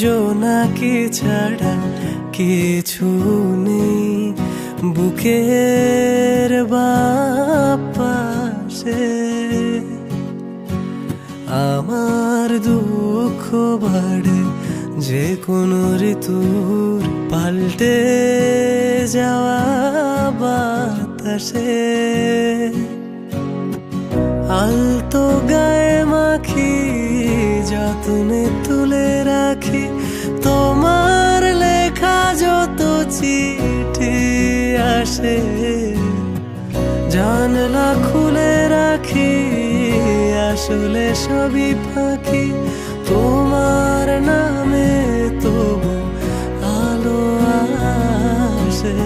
জোনাকি ছাড়া কিছু নেই। বুকের বাপাশে আমার দুঃখ বাড়ে, যে কোনো ঋতুর পাল্টে যাওয়া বাতাসে। আলতো গায়ে মাখি যত্নে তুলে রাখি তোমার লেখা যত চিঠি আসে, জানলা খুলে রাখি, আসলে সবই পাখি। তোমার নামে তবু আলো আসে।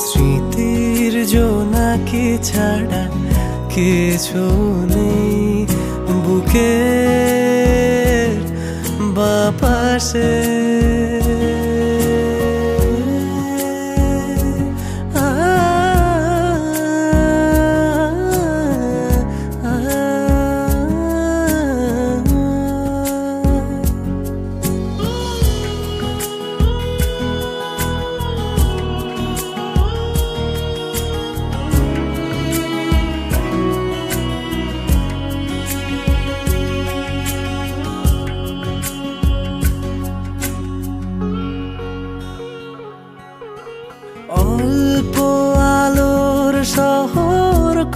স্মৃতির জোনাকি ছাড়া কিছু নেই। বুকের বাপাসে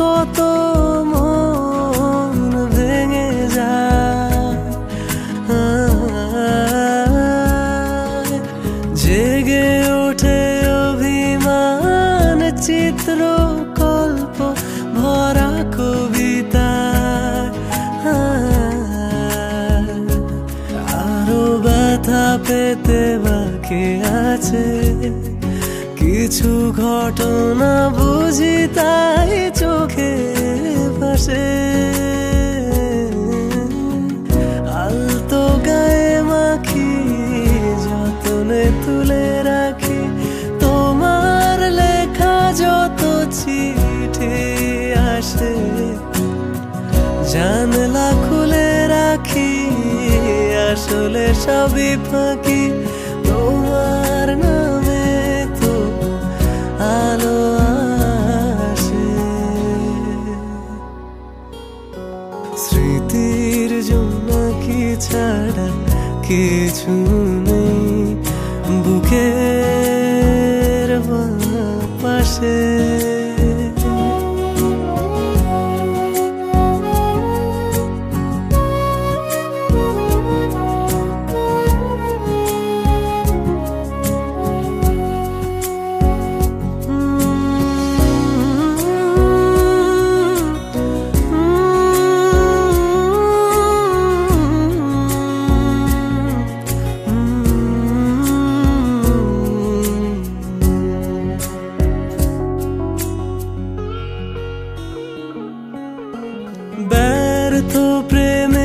কত মন ভেঙে যায়। জেগে ওঠে অভিমান চিত্র কল্প ভরা কবিতা আরও ব্যথা পেতে বাকি আছে। কিছু ঘটনা বুঝি তাই চোখে ভাসে। আলতো গায়ে মাখি, যতনে তুলে রাখি। তোমার লেখা যত চিঠি আসে, জানলা খুলে রাখি। আসলে সবই ফাঁকি। স্মৃতির জন্য কি ছাড়া কিছু ব্যর্থ প্রেমের